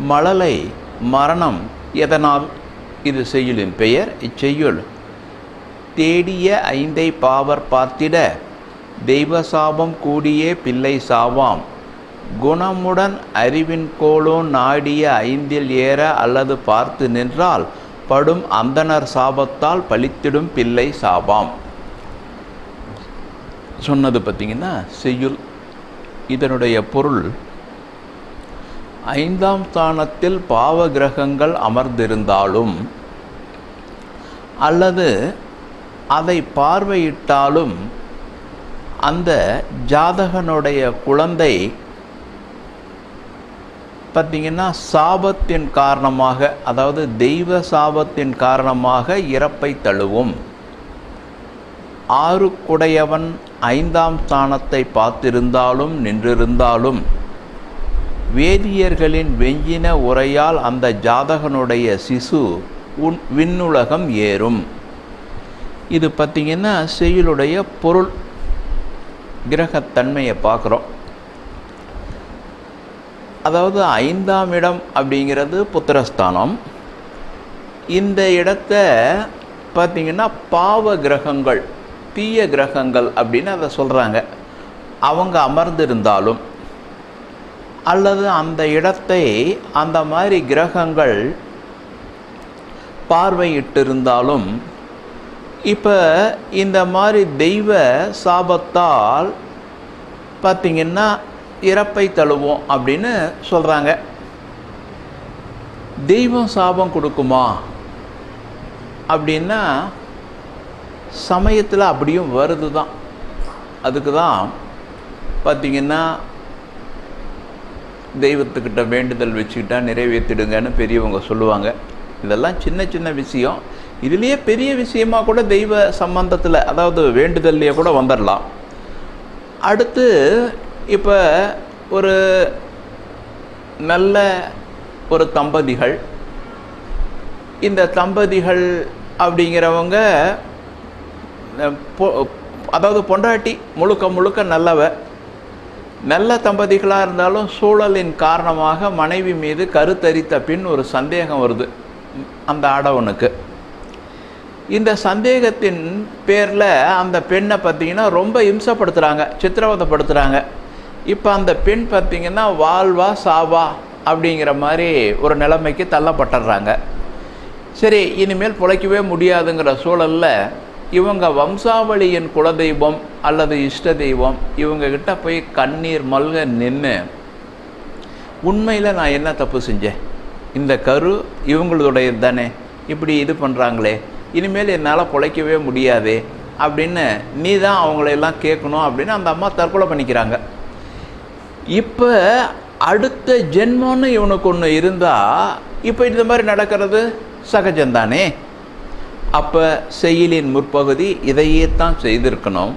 மழலை மரணம் எதனால்? இது செய்யுளின் பெயர் இச்செய்யுள். தேடிய ஐந்தை பாவர் பார்த்திட தெய்வ சாபம் கூடியே பிள்ளை சாவாம். குணமுடன் அறிவின் கோலோ நாடிய ஐந்தில் ஏற அல்லது பார்த்து நின்றால் படும் அந்தனர் சாபத்தால் பழித்திடும் பிள்ளை சாபாம் சொன்னது பார்த்தீங்கன்னா செய்யுள். இதனுடைய பொருள் ஐந்தாம் ஸ்தானத்தில் பாவ கிரகங்கள் அமர்ந்திருந்தாலும் அல்லது அதை பார்வையிட்டாலும் அந்த ஜாதகனுடைய குழந்தை பார்த்திங்கன்னா சாபத்தின் காரணமாக அதாவது தெய்வ சாபத்தின் காரணமாக இறப்பை தழுவும். ஆறுக்குடையவன் ஐந்தாம் ஸ்தானத்தை பார்த்திருந்தாலும் நின்றிருந்தாலும் வேதியர்களின் வெஞ்சின உரையால் அந்த ஜாதகனுடைய சிசு உன் விண்ணுலகம் ஏறும். இது பார்த்திங்கன்னா செயலுடைய பொருள் கிரகத்தன்மையை பார்க்குறோம். அதாவது ஐந்தாம் இடம் அப்படிங்கிறது புத்திரஸ்தானம். இந்த இடத்த பார்த்திங்கன்னா பாவ கிரகங்கள் தீய கிரகங்கள் அப்படின்னு அதை சொல்கிறாங்க அவங்க அமர்ந்திருந்தாலும் அல்லது அந்த இடத்தை அந்த மாதிரி கிரகங்கள் பார்வையிட்டிருந்தாலும் இப்போ இந்த மாதிரி தெய்வ சாபத்தால் பார்த்திங்கன்னா இறப்பை தழுவோம் அப்படின்னு சொல்கிறாங்க தெய்வம் சாபம் கொடுக்குமா? அப்படின்னா சமயத்தில் அப்படியும் வருது தான் அதுக்கு தான் பார்த்திங்கன்னா தெய்வத்துக்கிட்ட வேண்டுதல் வச்சுக்கிட்டா நிறைவேற்றிடுங்கன்னு பெரியவங்க சொல்லுவாங்க. இதெல்லாம் சின்ன சின்ன விஷயம். இதுலேயே பெரிய விஷயமாக கூட தெய்வ சம்பந்தத்தில் அதாவது வேண்டுதல்லையே கூட வந்துடலாம் அடுத்து இப்போ ஒரு நல்ல ஒரு தம்பதிகள். இந்த தம்பதிகள் அப்படிங்கிறவங்க அதாவது பொண்டாட்டி முழுக்க முழுக்க நல்லவ. நல்ல தம்பதிகளாக இருந்தாலும் சூழலின் காரணமாக மனைவி மீது கருத்தரித்த பின் ஒரு சந்தேகம் வருது. அந்த ஆடவனுக்கு இந்த சந்தேகத்தின் பேரில் அந்த பெண்ணை பார்த்திங்கன்னா ரொம்ப இம்சப்படுத்துகிறாங்க சித்திரவதைப்படுத்துகிறாங்க இப்போ அந்த பெண் பார்த்திங்கன்னா வாழ்வா சாவா அப்படிங்கிற மாதிரி ஒரு நிலைமைக்கு தள்ளப்பட்டுடுறாங்க சரி இனிமேல் பிழைக்கவே முடியாதுங்கிற சூழலில் இவங்க வம்சாவளியின் குலதெய்வம் அல்லது இஷ்ட தெய்வம் இவங்கக்கிட்ட போய் கண்ணீர் மல்க நின்று உண்மையில் நான் என்ன தப்பு செஞ்சேன்? இந்த கரு இவங்களுடையது தானே? இப்படி இது பண்ணுறாங்களே இனிமேல் என்னால் பிழைக்கவே முடியாது? அப்படின்னு நீ தான் அவங்களையெல்லாம் கேட்கணும் அப்படின்னு அந்த அம்மா தற்கொலை பண்ணிக்கிறாங்க. இப்போ அடுத்த ஜென்மம்னு இவனுக்கு ஒன்று இருந்தால் இப்போ இந்த மாதிரி நடக்கிறது சகஜம்தானே? அப்போ செயலின் முற்பகுதி இதையே தான் செய்திருக்கணும்.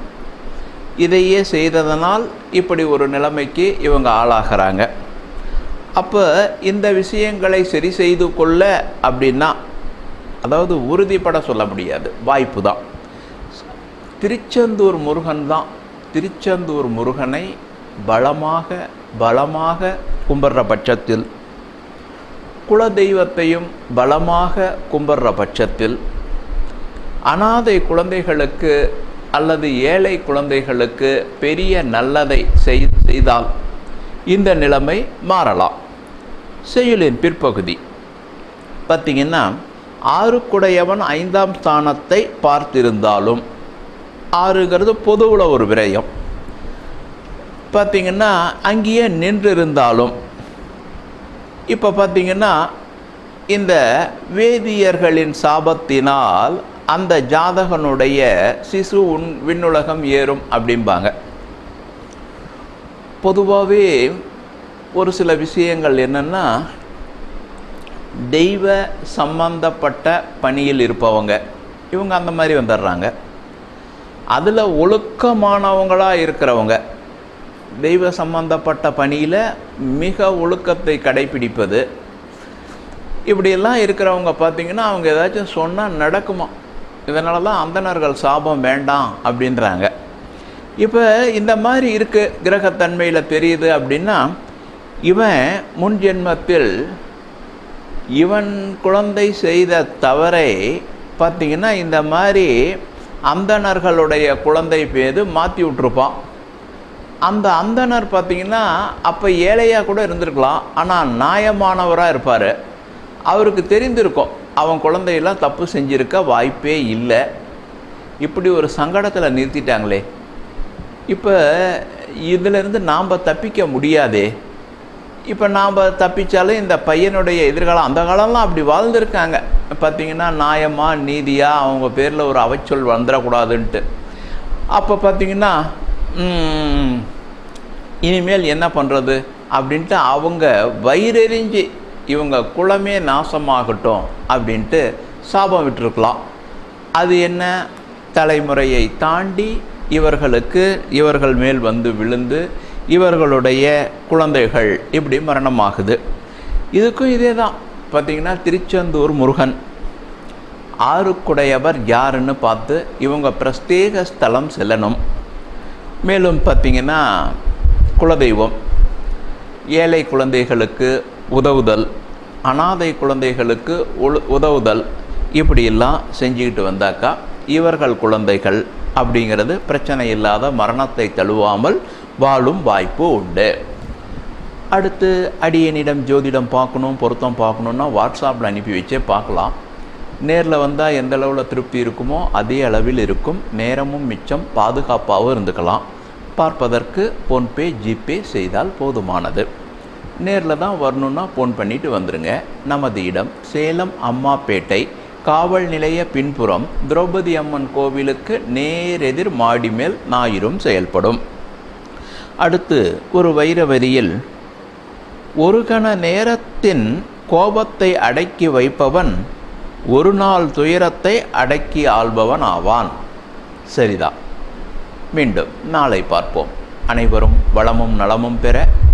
இதையே செய்ததனால் இப்படி ஒரு நிலைமைக்கு இவங்க ஆளாகிறாங்க. அப்போ இந்த விஷயங்களை சரி செய்து கொள்ள அப்படின்னா அதாவது உறுதிப்பட சொல்ல முடியாது. வாய்ப்பு தான். திருச்செந்தூர் முருகன் தான். திருச்செந்தூர் முருகனை பலமாக பலமாக கும்பிட்ற பட்சத்தில் குலதெய்வத்தையும் பலமாக கும்பிட்ற பட்சத்தில் அனாதை குழந்தைகளுக்கு அல்லது ஏழை குழந்தைகளுக்கு பெரிய நல்லதை செய்தால் இந்த நிலைமை மாறலாம். செயலின் பிற்பகுதி. பார்த்திங்கன்னா ஆறுக்குடையவன் ஐந்தாம் ஸ்தானத்தை பார்த்திருந்தாலும் ஆறுங்கிறது பொதுவில் ஒரு விரயம். பார்த்திங்கன்னா அங்கேயே நின்றிருந்தாலும் இப்போ பார்த்திங்கன்னா இந்த வேதியர்களின் சாபத்தினால் அந்த ஜாதகனுடைய சிசு உன் விண்ணுலகம் ஏறும் அப்படிம்பாங்க. பொதுவாகவே ஒரு சில விஷயங்கள் என்னென்னா தெய்வ சம்பந்தப்பட்ட பணியில் இருப்பவங்க. இவங்க அந்த மாதிரி வந்துடுறாங்க அதில் ஒழுக்கமானவங்களாக இருக்கிறவங்க. தெய்வ சம்பந்தப்பட்ட பணியில் மிக ஒழுக்கத்தை கடைபிடிப்பது. இப்படியெல்லாம் இருக்கிறவங்க பார்த்தீங்கன்னா அவங்க ஏதாச்சும் சொன்னால் நடக்குமா? இதனால தான் அந்தணர்கள் சாபம் வேண்டாம் அப்படின்றாங்க. இப்போ இந்த மாதிரி இருக்குது கிரகத்தன்மையில் தெரியுது அப்படின்னா இவன் முன் ஜென்மத்தில் இவன் குழந்தை செய்த தவறை பார்த்தீங்கன்னா இந்த மாதிரி அந்தணர்களுடைய குழந்தை பேது மாற்றி விட்ருப்பான் அந்த அந்தணர் பார்த்திங்கன்னா அப்போ ஏழையாக கூட இருந்திருக்கலாம். ஆனால் நியாயமானவராக இருப்பார். அவருக்கு தெரிந்திருக்கும். அவன் குழந்தையெல்லாம் தப்பு செஞ்சுருக்க வாய்ப்பே இல்லை. இப்படி ஒரு சங்கடத்தில் நிறுத்திட்டாங்களே. இப்போ இதிலிருந்து நாம் தப்பிக்க முடியாதே. இப்போ நாம் தப்பித்தாலும் இந்த பையனுடைய எதிர்காலம் அந்த காலம்லாம் அப்படி வாழ்ந்துருக்காங்க. பார்த்தீங்கன்னா நியாயமாக நீதியாக அவங்க பேரில் ஒரு அவச்சொல் வந்துடக்கூடாதுன்ட்டு. அப்போ பார்த்தீங்கன்னா இனிமேல் என்ன பண்ணுறது அப்படின்ட்டு அவங்க வயிறெறிஞ்சு இவங்க குலமே நாசமாகட்டும் அப்படின்ட்டு சாபம் விட்டுருக்கலாம். அது என்ன? தலைமுறையை தாண்டி இவர்களுக்கு இவர்கள் மேல் வந்து விழுந்து இவர்களுடைய குழந்தைகள் இப்படி மரணமாகுது. இதுக்கும் இதே தான். பார்த்திங்கன்னா திருச்செந்தூர் முருகன். ஆறுக்குடையவர் யாருன்னு பார்த்து இவங்க பிரத்யேக ஸ்தலம் செல்லணும். மேலும் பார்த்தீங்கன்னா குலதெய்வம். ஏழை குழந்தைகளுக்கு உதவுதல். அனாதை குழந்தைகளுக்கு உதவுதல். இப்படியெல்லாம் செஞ்சுக்கிட்டு வந்தாக்கா இவர்கள் குழந்தைகள் அப்படிங்கிறது பிரச்சனை இல்லாத மரணத்தை தழுவாமல் வாழும் வாய்ப்பு உண்டு. அடுத்து அடியனிடம் ஜோதிடம் பார்க்கணும் பொருத்தம் பார்க்கணுன்னா வாட்ஸ்அப்பில் அனுப்பி வச்சே பார்க்கலாம். நேரில் வந்தால் எந்த அளவில் திருப்தி இருக்குமோ அதே அளவில் இருக்கும். நேரமும் மிச்சம் பாதுகாப்பாகவும் இருந்துக்கலாம். பார்ப்பதற்கு ஃபோன்பே ஜிபே செய்தால் போதுமானது. நேரில் தான் வரணுன்னா ஃபோன் பண்ணிட்டு வந்துடுங்க நமது இடம் சேலம் அம்மாப்பேட்டை காவல் நிலைய பின்புறம் திரௌபதி அம்மன் கோவிலுக்கு நேரெதிர் மாடி மேல் ஞாயிறும் செயல்படும். அடுத்து ஒரு வைரவரியில் ஒரு கண நேரத்தின் கோபத்தை அடக்கி வைப்பவன் ஒரு நாள் துயரத்தை அடக்கி ஆள்பவன் ஆவான். சரிதான் மீண்டும் நாளை பார்ப்போம். அனைவரும் வளமும் நலமும் பெற